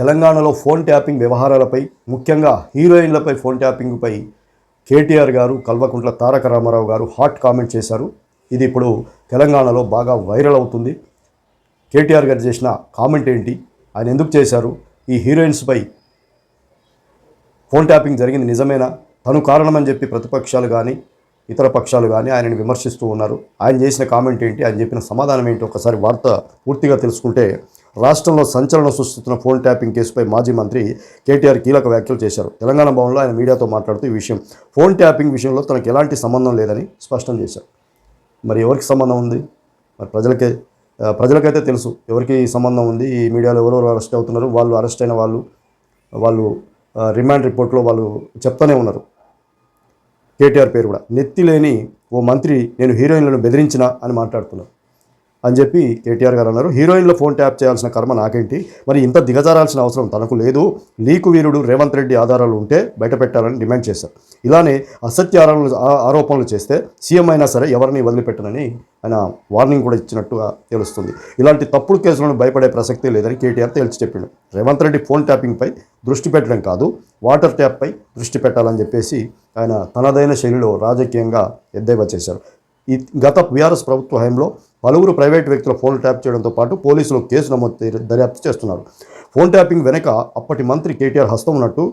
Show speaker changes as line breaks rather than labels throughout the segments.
తెలంగాణలో phone tapping వ్యవహారాలపై ముఖ్యంగా హీరోయిన్లపై phone ట్యాపింగ్పై KTR గారు కల్వకుంట్ల తారక రామారావు గారు హాట్ కామెంట్ చేశారు. ఇది ఇప్పుడు తెలంగాణలో బాగా వైరల్ అవుతుంది. కేటీఆర్ గారు చేసిన కామెంట్ ఏంటి? ఆయన ఎందుకు చేశారు? ఈ హీరోయిన్స్పై ఫోన్ ట్యాపింగ్ జరిగింది నిజమేనా? తను కారణమని చెప్పి ప్రతిపక్షాలు కానీ ఇతర పక్షాలు కానీ ఆయనని విమర్శిస్తూ ఉన్నారు. ఆయన చేసిన కామెంట్ ఏంటి? ఆయన చెప్పిన సమాధానం ఏంటి? ఒకసారి వార్త పూర్తిగా తెలుసుకుంటే రాష్ట్రంలో సంచలనం సృష్టిస్తున్న ఫోన్ ట్యాపింగ్ కేసుపై మాజీ మంత్రి కేటీఆర్ కీలక వ్యాఖ్యలు చేశారు. తెలంగాణ భవన్లో ఆయన మీడియాతో మాట్లాడుతూ ఈ విషయం ఫోన్ ట్యాపింగ్ విషయంలో తనకు ఎలాంటి సంబంధం లేదని స్పష్టం చేశారు. మరి ఎవరికి సంబంధం ఉంది? మరి ప్రజలకే ప్రజలకైతే తెలుసు ఎవరికి సంబంధం ఉంది. ఈ మీడియాలో ఎవరెవరు అరెస్ట్ అవుతున్నారు? వాళ్ళు అరెస్ట్ అయిన వాళ్ళు వాళ్ళు రిమాండ్ రిపోర్ట్లో వాళ్ళు చెప్తానే ఉన్నారు. కేటీఆర్ పేరు కూడా నెత్తి లేని ఓ మంత్రి నేను హీరోయిన్లను బెదిరించిన అని మాట్లాడుతున్నారు. అని చెప్పి కేటీఆర్ గారు అన్నారు. హీరోయిన్ల ఫోన్ ట్యాప్ చేయాల్సిన కర్మ నాకేంటి? మరి ఇంత దిగజారాల్సిన అవసరం తనకు లేదు. లీకు వీరుడు రేవంత్ రెడ్డి ఆధారాలు ఉంటే బయటపెట్టాలని డిమాండ్ చేశారు. ఇలానే అసత్య ఆరోపణలు ఆ- ఆరోపణలు చేస్తే సీఎం అయినా సరే ఎవరిని వదిలిపెట్టనని ఆయన వార్నింగ్ కూడా ఇచ్చినట్టుగా తెలుస్తుంది. ఇలాంటి తప్పుడు కేసులను భయపడే ప్రసక్తి లేదని కేటీఆర్ తేల్చి చెప్పిండు. రేవంత్ రెడ్డి ఫోన్ ట్యాపింగ్పై దృష్టి పెట్టడం కాదు వాటర్ ట్యాప్పై దృష్టి పెట్టాలని చెప్పేసి ఆయన తనదైన శైలిలో రాజకీయంగా ఎద్దేవా చేశారు. ఈ గత బీఆర్ఎస్ ప్రభుత్వ హయాంలో పలువురు ప్రైవేట్ వ్యక్తుల ఫోన్ ట్యాప్ చేయడంతో పాటు పోలీసులు కేసు నమోదు దర్యాప్తు చేస్తున్నారు. ఫోన్ ట్యాపింగ్ వెనక అప్పటి మంత్రి కేటీఆర్ హస్తం ఉన్నట్టు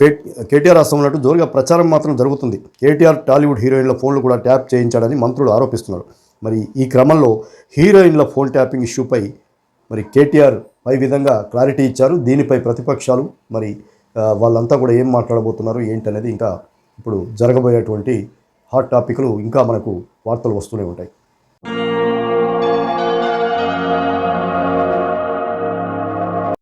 కే- కేటీఆర్ హస్తం ఉన్నట్టు జోరుగా ప్రచారం మాత్రం జరుగుతుంది. కేటీఆర్ టాలీవుడ్ హీరోయిన్ల ఫోన్లు కూడా ట్యాప్ చేయించాడని మంత్రులు ఆరోపిస్తున్నారు. మరి ఈ క్రమంలో హీరోయిన్ల ఫోన్ ట్యాపింగ్ ఇష్యూపై మరి కేటీఆర్ పై విధంగా క్లారిటీ ఇచ్చారు. దీనిపై ప్రతిపక్షాలు మరి వాళ్ళంతా కూడా ఏం మాట్లాడబోతున్నారు ఏంటనేది ఇంకా ఇప్పుడు జరగబోయేటువంటి హాట్ టాపిక్లు ఇంకా మనకు వార్తలు వస్తూనే ఉంటాయి.